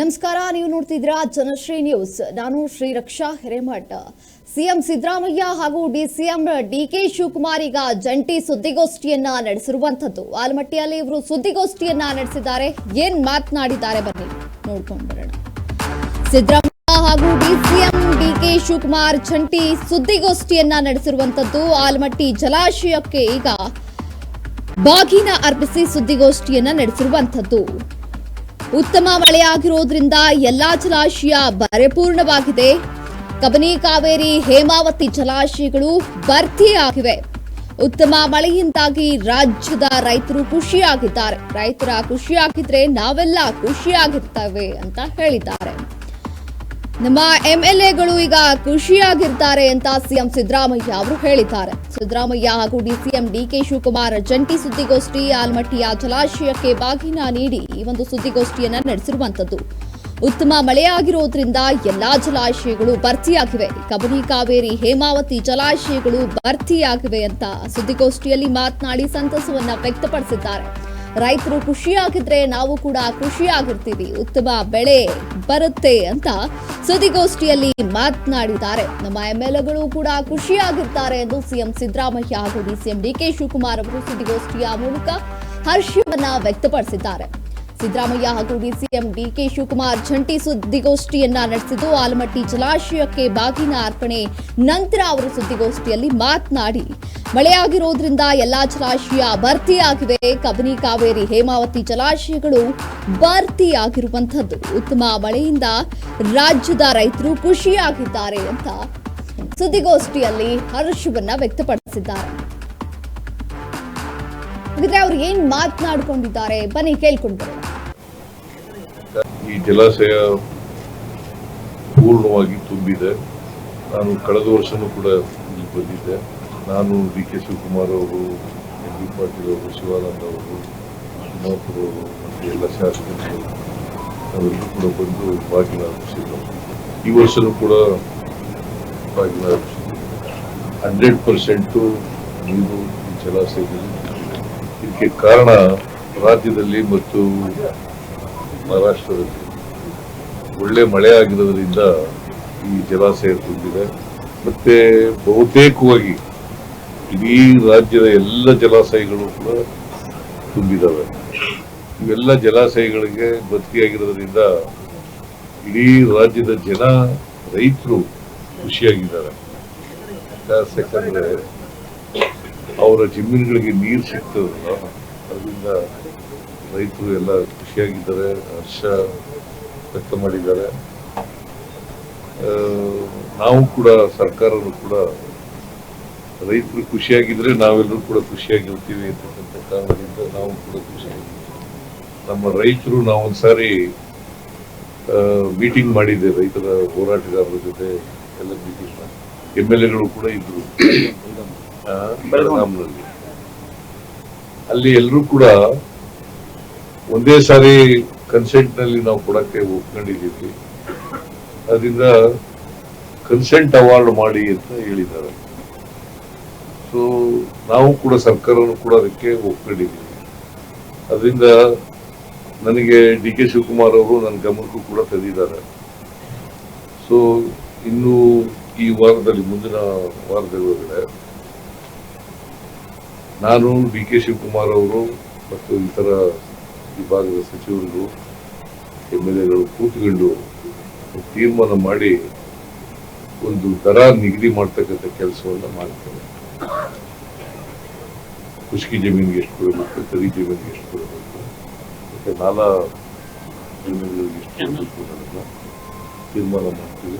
ನಮಸ್ಕಾರ, ನೀವು ನೋಡ್ತಿದ್ದೀರಾ ಜನಶ್ರೀ ನ್ಯೂಸ್. ನಾನು ಶ್ರೀ ರಕ್ಷಾ ಹಿರೇಮಠ. ಸಿಎಂ ಸಿದ್ದರಾಮಯ್ಯ ಹಾಗೂ ಡಿಸಿಎಂ ಡಿಕೆ ಶಿವಕುಮಾರ್ ಈಗ ಜಂಟಿ ಸುದ್ದಿಗೋಷ್ಠಿಯನ್ನ ನಡೆಸಿರುವಂತದ್ದು ಆಲಮಟ್ಟಿಯಲ್ಲಿ ಇವರು ಸುದ್ದಿಗೋಷ್ಠಿಯನ್ನ ನಡೆಸಿದ್ದಾರೆ. ಏನ್ ಮಾತನಾಡಿದ್ದಾರೆ ಬನ್ನಿ, ನೋಡ್ಕೊಂಡು ಬರೋಣ. ಸಿದ್ದರಾಮಯ್ಯ ಹಾಗೂ ಡಿಸಿಎಂ ಡಿಕೆ ಶಿವಕುಮಾರ್ ಜಂಟಿ ಸುದ್ದಿಗೋಷ್ಠಿಯನ್ನ ನಡೆಸಿರುವಂತದ್ದು ಆಲಮಟ್ಟಿ ಜಲಾಶಯಕ್ಕೆ ಈಗ ಬಾಗಿನ ಅರ್ಪಿಸಿ ಸುದ್ದಿಗೋಷ್ಠಿಯನ್ನ ನಡೆಸಿರುವಂತದ್ದು ಉತ್ತಮ ಮಳೆಯಾಗಿರೋದ್ರಿಂದ ಎಲ್ಲಾ ಜಲಾಶಯ ಪರಿಪೂರ್ಣವಾಗಿದೆ ಕಬನಿ, ಕಾವೇರಿ, ಹೇಮಾವತಿ ಜಲಾಶಯಗಳು ಭರ್ತಿಯಾಗಿವೆ ಉತ್ತಮ ಮಳೆಯಿಂದಾಗಿ ರಾಜ್ಯದ ರೈತರು ಖುಷಿಯಾಗಿದ್ದಾರೆ. ರೈತರ ಖುಷಿಯಾಗಿದ್ರೆ ನಾವೆಲ್ಲ ಖುಷಿಯಾಗಿರ್ತೇವೆ ಅಂತ ಹೇಳಿದ್ದಾರೆ. ನಮ್ಮ ಎಂಎಲ್ಎಗಳು ಈಗ ಖುಷಿಯಾಗಿರ್ತಾರೆ ಅಂತ ಸಿಎಂ ಸಿದ್ದರಾಮಯ್ಯ ಅವರು ಹೇಳಿದ್ದಾರೆ. ಸಿದ್ದರಾಮಯ್ಯ ಹಾಗೂ ಡಿಸಿಎಂ ಡಿಕೆ ಶಿವಕುಮಾರ್ ಜಂಟಿ ಸುದ್ದಿಗೋಷ್ಠಿ ಆಲ್ಮಟ್ಟಿಯ ಜಲಾಶಯಕ್ಕೆ ಬಾಗಿನ ನೀಡಿ ಈ ಒಂದು ಸುದ್ದಿಗೋಷ್ಠಿಯನ್ನ ನಡೆಸಿರುವಂತದ್ದು ಉತ್ತಮ ಮಳೆಯಾಗಿರೋದ್ರಿಂದ ಎಲ್ಲಾ ಜಲಾಶಯಗಳು ಭರ್ತಿಯಾಗಿವೆ. ಕಬನಿ, ಕಾವೇರಿ, ಹೇಮಾವತಿ ಜಲಾಶಯಗಳು ಭರ್ತಿಯಾಗಿವೆ ಅಂತ ಸುದ್ದಿಗೋಷ್ಠಿಯಲ್ಲಿ ಮಾತನಾಡಿ ಸಂತಸವನ್ನ ವ್ಯಕ್ತಪಡಿಸಿದ್ದಾರೆ. ರೈತರು ಖುಷಿಯಾಗಿದ್ರೆ ನಾವು ಕೂಡ ಖುಷಿಯಾಗಿರ್ತೀವಿ. ಉತ್ತಮ ಬೆಳೆ ಬರುತ್ತೆ ಅಂತ ಸುದ್ದಿಗೋಷ್ಠಿಯಲ್ಲಿ ಮಾತನಾಡಿದ್ದಾರೆ. ನಮ್ಮ ಎಂಎಲ್ಎಗಳು ಕೂಡ ಖುಷಿಯಾಗಿರ್ತಾರೆ ಎಂದು ಸಿಎಂ ಸಿದ್ದರಾಮಯ್ಯ ಹಾಗೂ ಡಿಸಿಎಂ ಡಿಕೆ ಶಿವಕುಮಾರ್ ಅವರು ಸುದ್ದಿಗೋಷ್ಠಿಯ ಮೂಲಕ ಹರ್ಷವನ್ನ ವ್ಯಕ್ತಪಡಿಸಿದ್ದಾರೆ. ಸಿದ್ದರಾಮಯ್ಯ ಹಾಗೂ ಡಿಸಿಎಂ ಡಿಕೆ ಶಿವಕುಮಾರ್ ಜಂಟಿ ಸುದ್ದಿಗೋಷ್ಠಿಯನ್ನ ನಡೆಸಿದ್ದು ಆಲಮಟ್ಟಿ ಜಲಾಶಯಕ್ಕೆ ಬಾಗಿನ ಅರ್ಪಣೆ ನಂತರ ಅವರು ಸುದ್ದಿಗೋಷ್ಠಿಯಲ್ಲಿ ಮಾತನಾಡಿ, ಮಳೆಯಾಗಿರೋದ್ರಿಂದ ಎಲ್ಲಾ ಜಲಾಶಯ ಭರ್ತಿಯಾಗಿವೆ. ಕಬಿನಿ, ಕಾವೇರಿ, ಹೇಮಾವತಿ ಜಲಾಶಯಗಳು ಭರ್ತಿಯಾಗಿರುವಂತದ್ದು ಉತ್ತಮ ಮಳೆಯಿಂದ ರಾಜ್ಯದ ರೈತರು ಖುಷಿಯಾಗಿದ್ದಾರೆ ಅಂತ ಸುದ್ದಿಗೋಷ್ಠಿಯಲ್ಲಿ ಹರ್ಷವನ್ನ ವ್ಯಕ್ತಪಡಿಸಿದ್ದಾರೆ. ಹಾಗಿದ್ರೆ ಅವ್ರು ಏನ್ ಮಾತನಾಡಿಕೊಂಡಿದ್ದಾರೆ, ಬನ್ನಿ ಕೇಳ್ಕೊಂಡು ಈ ಜಲಾಶಯ ಪೂರ್ಣವಾಗಿ ತುಂಬಿದೆ. ನಾನು ಕಳೆದ ವರ್ಷನೂ ಕೂಡ ಇಲ್ಲಿ ಬಂದಿದ್ದೆ. ನಾನು ಡಿ ಕೆ ಶಿವಕುಮಾರ್ ಅವರು, ಎಂ ಬಿ ಪಾಟೀಲ್ ಅವರು, ಶಿವಾನಂದ ಅವರು ತಿಮ್ಮಾಪುರ ಅವರು, ಮತ್ತು ಎಲ್ಲ ಶಾಸಕರು ನಾವೆಲ್ಲರೂ ಕೂಡ ಬಂದು ಬಾಗಿನ ಅರ್ಪಿಸಿದ್ರು ಈ ವರ್ಷನೂ ಕೂಡ ಬಾಗಿನ ಅರ್ಪಿಸಿದ್ರು ಹಂಡ್ರೆಡ್ ಪರ್ಸೆಂಟು ನೀರು ಈ ಜಲಾಶಯದಲ್ಲಿ ಇದಕ್ಕೆ ಕಾರಣ ರಾಜ್ಯದಲ್ಲಿ ಮತ್ತು ಮಹಾರಾಷ್ಟ್ರದಲ್ಲಿ ಒಳ್ಳೆ ಮಳೆ ಆಗಿರೋದ್ರಿಂದ ಈ ಜಲಾಶಯ ತುಂಬಿದೆ. ಮತ್ತೆ ಬಹುತೇಕವಾಗಿ ಇಡೀ ರಾಜ್ಯದ ಎಲ್ಲ ಜಲಾಶಯಗಳು ಕೂಡ ತುಂಬಿದಾವೆ. ಇವೆಲ್ಲ ಜಲಾಶಯಗಳಿಗೆ ಬದುಕಿಯಾಗಿರೋದ್ರಿಂದ ಇಡೀ ರಾಜ್ಯದ ಜನ, ರೈತರು ಖುಷಿಯಾಗಿದ್ದಾರೆ. ಯಾಕಂದ್ರೆ ಅವರ ಜಮೀನುಗಳಿಗೆ ನೀರು ಸಿಗ್ತದಲ್ಲ, ಅದರಿಂದ ರೈತರು ಎಲ್ಲ ಖುಷಿಯಾಗಿದ್ದಾರೆ ಹರ್ಷ ವ್ಯಕ್ತ ಮಾಡಿದ್ದಾರೆ. ನಾವು ಕೂಡ ಸರ್ಕಾರನು ಕೂಡ ರೈತರು ಖುಷಿಯಾಗಿದ್ರೆ ನಾವೆಲ್ಲರೂ ಕೂಡ ಖುಷಿಯಾಗಿರ್ತೀವಿ ಅಂತಕ್ಕಂಥ ಕಾರಣದಿಂದ ನಾವು ಕೂಡ ಖುಷಿಯಾಗಿದ್ದೀವಿ ನಮ್ಮ ರೈತರು ನಾವೊಂದ್ಸಾರಿ ಮೀಟಿಂಗ್ ಮಾಡಿದ್ದೆ ರೈತರ ಹೋರಾಟಗಾರರ ಜೊತೆ ಎಲ್ಲ ಮೀಟಿಂಗ್ ಎಂ ಎಲ್ ಎಗಳು ಕೂಡ ಇದ್ರು. ಬೆಳಗಾಂನಲ್ಲಿ. ಅಲ್ಲಿ ಎಲ್ಲರೂ ಕೂಡ ಒಂದೇ ಸಾರಿ ಕನ್ಸೆಂಟ್ನಲ್ಲಿ ನಾವು ಕೊಡಕ್ಕೆ ಒಪ್ಕೊಂಡಿದ್ದೀವಿ. ಅದರಿಂದ ಕನ್ಸೆಂಟ್ ಅವಾರ್ಡ್ ಮಾಡಿ ಅಂತ ಹೇಳಿದ್ದಾರೆ. ಸೊ ನಾವು ಕೂಡ ಸರ್ಕಾರನು ಕೂಡ ಅದಕ್ಕೆ ಒಪ್ಕೊಂಡಿದ್ದೀವಿ. ಅದರಿಂದ ನನಗೆ ಡಿ ಕೆ ಶಿವಕುಮಾರ್ ಅವರು ನನ್ನ ಗಮನಕ್ಕೂ ಕೂಡ ತಂದಿದ್ದಾರೆ. ಸೊ ಇನ್ನು ಈ ವಾರದಲ್ಲಿ, ಮುಂದಿನ ವಾರದಲ್ಲಿ ನಾನು ಡಿ ಕೆ ಶಿವಕುಮಾರ್ ಅವರು ಮತ್ತು ಇತರ ವಿಭಾಗದ ಸಚಿವರು ಎಂ ಎಲ್ ಎಗಳು ಕೂತ್ಕೊಂಡು ತೀರ್ಮಾನ ಮಾಡಿ ಒಂದು ದರ ನಿಗದಿ ಮಾಡ್ತಕ್ಕಂಥ ಕೆಲಸವನ್ನ ಮಾಡ್ತೇವೆ. ಖುಷ್ಕಿ ಜಮೀನಿಗೆ ಎಷ್ಟು ಕೊಡಬೇಕು ತರಿ ಜಮೀನಿಗೆ ಎಷ್ಟು ಕೊಡಬೇಕು, ಮತ್ತೆ ನಾಲಾ ಜಮೀನುಗಳಿಗೆ ಎಷ್ಟು ಕೊಡಬೇಕು ತೀರ್ಮಾನ ಮಾಡ್ತೀವಿ.